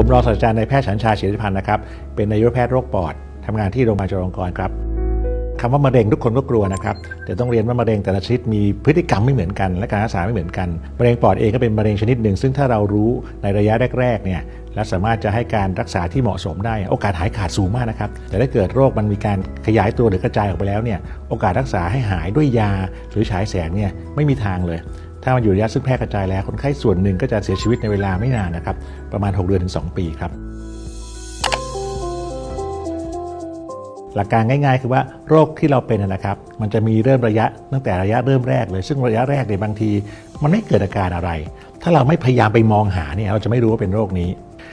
ผมรองศาสตราจารย์นายแพทย์ฉันชาเฉลิพันธ์นะครับ เป็นนายแพทย์โรคปอดทำงานที่โรงพยาบาลจุฬาลงกรณ์ครับคำว่ามะเร็งทุกคนก็กลัวนะครับ แต่ต้องเรียนว่ามะเร็งแต่ละชนิดมีพฤติกรรมไม่เหมือนกัน และการรักษาไม่เหมือนกันมะเร็งปอดเองก็เป็นมะเร็งชนิดหนึ่ง ซึ่งถ้าเรารู้ในระยะแรกๆเนี่ยและสามารถจะให้การรักษาที่เหมาะสมได้ โอกาสหายขาดสูงมากนะครับ แต่ถ้าเกิดโรคมันมีการขยายตัวหรือกระจายออกไปแล้วเนี่ยโอกาสรักษาให้หายด้วยยาหรือฉายแสงเนี่ยไม่มีทางเลย ถ้ามันอยู่ระยะซึ่งแพร่กระจายแล้วคนไข้ส่วนหนึ่งก็จะเสียชีวิตในเวลาไม่นานนะครับ ประมาณ 6 เดือนถึง 2 ปีครับ หลักการง่ายๆ คือว่าโรคที่เราเป็นนะครับ มันจะมีเริ่มระยะตั้งแต่ระยะเริ่มแรกเลย ซึ่งระยะแรกเนี่ยบางที มันไม่เกิดอาการอะไร ถ้าเราไม่พยายามไปมองหาเนี่ยเราจะไม่รู้ว่าเป็นโรคนี้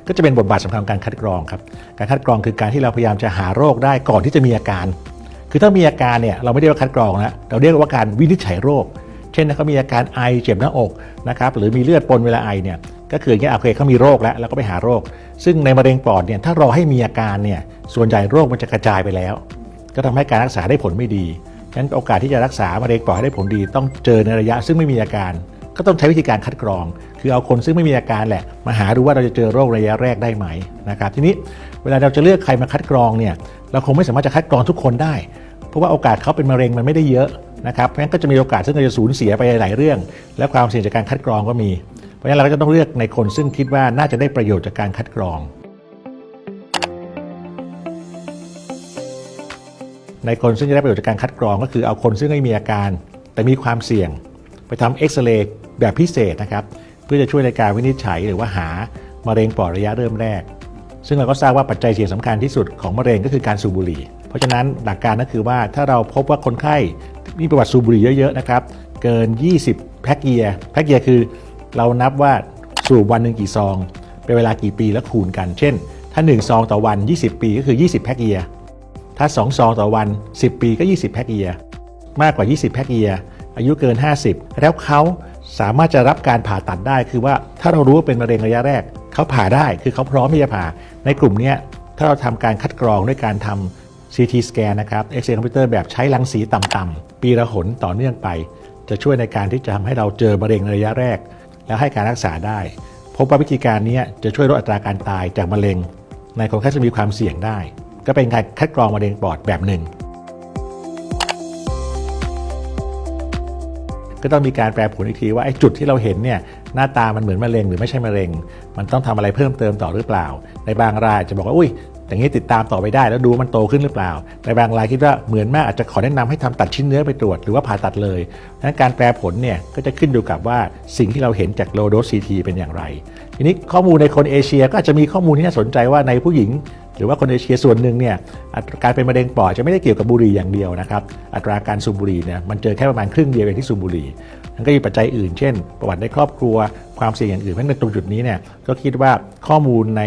ก็จะเป็นบทบาทสำคัญของการคัดกรองครับ การคัดกรองคือการที่เราพยายามจะหาโรคได้ก่อนที่จะมีอาการ คือถ้ามีอาการเนี่ยเราไม่ได้ว่าคัดกรองนะเราเรียกว่าการวินิจฉัยโรค เช่นถ้าเขามีอาการไอเจ็บหน้าอกนะครับหรือมีเลือดปนเวลาไอเนี่ยก็คืออย่างเงี้ยโอเคเขามีโรคแล้วเราก็ไปหาโรค ซึ่งในมะเร็งปอดเนี่ยถ้ารอให้มีอาการเนี่ยส่วนใหญ่โรคมันจะกระจายไปแล้ว ก็ทำให้การรักษาได้ผลไม่ดีฉะนั้นโอกาสที่จะรักษามะเร็งปอดให้ได้ผลดี ต้องเจอในระยะซึ่งไม่มีอาการ ก็ต้องใช้วิธีการคัดกรอง คือเอาคนซึ่งไม่มีอาการแหละ มาหาดูว่าเราจะเจอโรคระยะแรกได้ไหมนะครับทีนี้เวลาเราจะเลือกใครมาคัดกรองเนี่ยเราคงไม่สามารถจะคัดกรองทุกคนได้ เพราะว่าโอกาสเขาเป็นมะเร็งมันไม่ได้เยอะ นะครับเพราะฉะนั้นก็จะมีโอกาสซึ่งเราจะสูญเสียไปหลายเรื่อง และความเสี่ยงจากการคัดกรองก็มี เพราะฉะนั้นเราก็จะต้องเลือกในคนซึ่งคิดว่าน่าจะได้ประโยชน์จากการคัดกรอง ในคนซึ่งจะได้ประโยชน์จากการคัดกรองก็คือเอาคนซึ่งไม่มีอาการ แต่มีความเสี่ยง ไปทำเอ็กซเรย์แบบพิเศษนะครับเพื่อจะช่วยในการวินิจฉัยหรือว่าหามะเร็งปอดระยะเริ่มแรก ซึ่งเราก็ทราบว่าปัจจัยเสี่ยงสำคัญที่สุดของมะเร็งก็คือการสูบบุหรี่ เพราะฉะนั้นหลักการก็คือว่าถ้าเราพบว่าคนไข้ มีประวัติสูบบุหรี่เยอะๆนะครับ เกิน 20 แพ็กเกียร์แพ็กเกียร์คือ เรานับว่าสูบวันหนึ่งกี่ซอง เป็นเวลากี่ปีแล้วคูณกัน เช่น ถ้า 1 ซองต่อวัน 20 ปีก็คือ 20 แพ็กเกียร์ถ้า 2 ซองต่อวัน 10 ปีก็ 20 แพ็กเกียร์มากกว่า 20 แพ็กเกียร์อายุเกิน 50 แล้วเขาสามารถจะรับการผ่าตัดได้ คือว่าถ้าเรารู้ว่าเป็นมะเร็งระยะแรก เขาผ่าได้คือเขาพร้อมที่จะผ่า ในกลุ่มนี้ถ้าเราทำการคัดกรองด้วยการทำ CT สแกนนะครับเอ็กซเรย์คอมพิวเตอร์แบบใช้รังสีต่ำๆ ปีละหนต่อเนื่องไป จะช่วยในการที่จะทำให้เราเจอมะเร็งในระยะแรก แล้วให้การรักษาได้ พบว่าวิธีการนี้จะช่วยลดอัตราการตายจากมะเร็ง ในคนไข้ที่มีความเสี่ยงได้ ก็เป็นการคัดกรองมะเร็งปอดแบบหนึ่ง ก็ต้องมีการแปรผลอีกทีว่าไอ้จุดที่เราเห็นเนี่ยหน้าตามันเหมือนมะเร็งหรือไม่ใช่มะเร็ง มันต้องทำอะไรเพิ่มเติมต่อหรือเปล่า ในบางรายจะบอกว่าอุ้ย อย่างนี้ติดตามต่อไปได้แล้วดูว่ามันโตขึ้นหรือเปล่าในบางรายคิดว่าเหมือนมากอาจจะขอแนะนำให้ทำตัดชิ้นเนื้อไปตรวจหรือว่าผ่าตัดเลยดังนั้นการแปรผลเนี่ยก็จะขึ้นอยู่กับว่าสิ่งที่เราเห็นจากโลโดสซีทีเป็นอย่างไร ทีนี้ข้อมูลในคนเอเชียก็อาจจะมีข้อมูลที่น่าสนใจว่าในผู้หญิง หรือว่าคนเอเชียส่วนหนึ่งเนี่ยอาการเป็นมะเร็งปอดจะไม่ได้เกี่ยวกับบุหรี่อย่างเดียวนะครับอัตราการสูบบุหรี่เนี่ยมันเจอแค่ประมาณครึ่งเดียวเองที่สูบบุหรี่มันก็มีปัจจัยอื่น เช่น ประวัติในครอบครัว ความเสี่ยงอย่างอื่นเพราะฉะนั้นตรงจุดนี้เนี่ยก็คิดว่าข้อมูลใน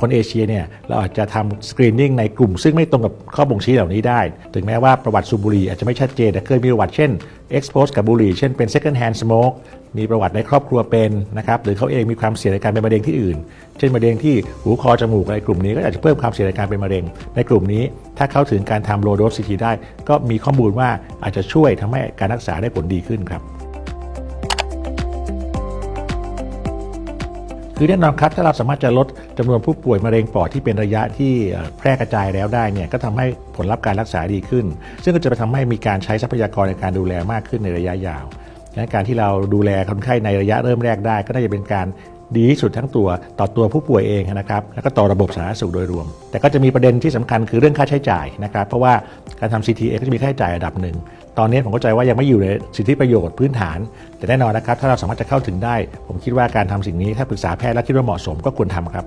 คนเอเชียเนี่ยเราอาจจะทำสกรีนนิ่งในกลุ่ม ซึ่งไม่ตรงกับข้อบ่งชี้เหล่านี้ได้ ถึงแม้ว่าประวัติสูบบุหรี่อาจจะไม่ชัดเจนแต่เคยมีประวัติเช่น expose กับบุหรี่เช่นเป็น second hand smoke มีประวัติในครอบครัวเป็นนะครับหรือเขาเองมีความเสี่ยงในการเป็นมะเร็งที่อื่น เช่นมะเร็งที่หูคอจมูกอะไรกลุ่มนี้ก็อาจจะเพิ่มความเสี่ยงในการเป็นมะเร็ง ในกลุ่มนี้ถ้าเข้าถึงการทำโลโดสซีทีได้ ก็มีข้อมูลว่าอาจจะช่วยทำให้การรักษาได้ผลดีขึ้นครับ คือแน่นอนครับถ้าเราสามารถจะลดจำนวนผู้ป่วยมะเร็งปอดที่เป็นระยะที่แพร่กระจายแล้วได้เนี่ยก็ทำให้ผลลัพธ์การรักษาดีขึ้น ซึ่งก็จะไปทำให้มีการใช้ทรัพยากรในการดูแลมากขึ้นในระยะยาวดังนั้นการที่เราดูแลคนไข้ในระยะเริ่มแรกได้ ก็น่าจะเป็นการ ดีที่สุดทั้งตัวต่อตัวผู้ป่วยเองนะครับแล้วก็ต่อระบบสาธารณสุขโดยรวม แต่ก็จะมีประเด็นที่สำคัญคือเรื่องค่าใช้จ่ายนะครับเพราะว่าการทำ CTA ก็จะมีค่าใช้จ่ายระดับหนึ่งตอนนี้ผมเข้าใจว่ายังไม่อยู่ในสิทธิประโยชน์พื้นฐาน แต่แน่นอนนะครับถ้าเราสามารถจะเข้าถึงได้ ผมคิดว่าการทำสิ่งนี้ถ้าปรึกษาแพทย์แล้วคิดว่าเหมาะสมก็ควรทำครับ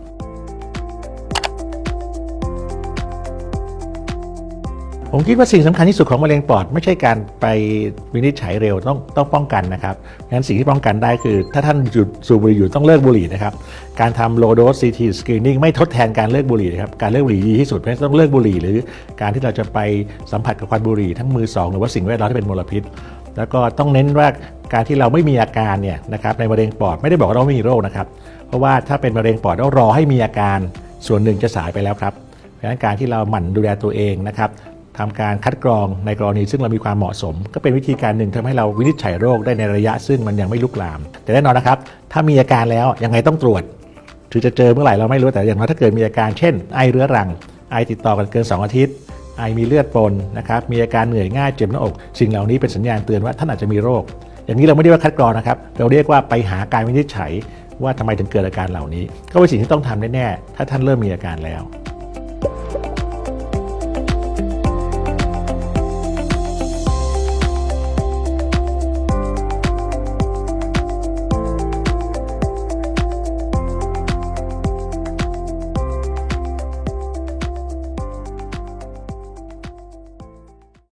ผมคิดว่าสิ่งสำคัญที่สุดของมะเร็งปอดไม่ใช่การไปวินิจฉัยเร็วต้องต้องป้องกันนะครับงั้นสิ่งที่ป้องกันได้คือ ถ้าท่านหยุดสูบบุหรี่อยู่ต้องเลิกบุหรี่นะครับ การทำโลโดสซีทีสกรีนิ่งไม่ทดแทนการเลิกบุหรี่นะครับ การเลิกบุหรี่ดีที่สุดเพราะต้องเลิกบุหรี่ หรือการที่เราจะไปสัมผัสกับควันบุหรี่ทั้งมือสองหรือว่าสิ่งแวดล้อมที่เป็นมลพิษ แล้วก็ต้องเน้นว่าการที่เราไม่มีอาการเนี่ยนะครับในมะเร็งปอดไม่ได้บอกว่าเราไม่มีโรคนะครับ เพราะว่าถ้าเป็นมะเร็งปอดต้องรอให้มีอาการส่วนหนึ่งจะสายไปแล้วครับเพราะฉะนั้นการที่เราหมั่นดูแลตัวเองนะครับ ทำการคัดกรองในกรณีซึ่งเรามีความเหมาะสม ก็เป็นวิธีการหนึ่งทำให้เราวินิจฉัยโรคได้ในระยะซึ่งมันยังไม่ลุกลาม แต่แน่นอนนะครับ ถ้ามีอาการแล้วยังไงต้องตรวจถือจะเจอเมื่อไหร่เราไม่รู้แต่อย่างน้อยถ้าเกิดมีอาการเช่น ไอเรื้อรัง ไอติดต่อกันเกิน 2 อาทิตย์ ไอมีเลือดปนนะครับมีอาการเหนื่อยง่ายเจ็บหน้าอกสิ่งเหล่านี้เป็นสัญญาณเตือนว่าท่านอาจจะมีโรค อย่างนี้เราไม่ได้ว่าคัดกรองนะครับเราเรียกว่าไปหาการวินิจฉัยว่าทำไมถึงเกิดอาการเหล่านี้ ก็เป็นสิ่งที่ต้องทำแน่ๆถ้าท่านเริ่มมีอาการแล้ว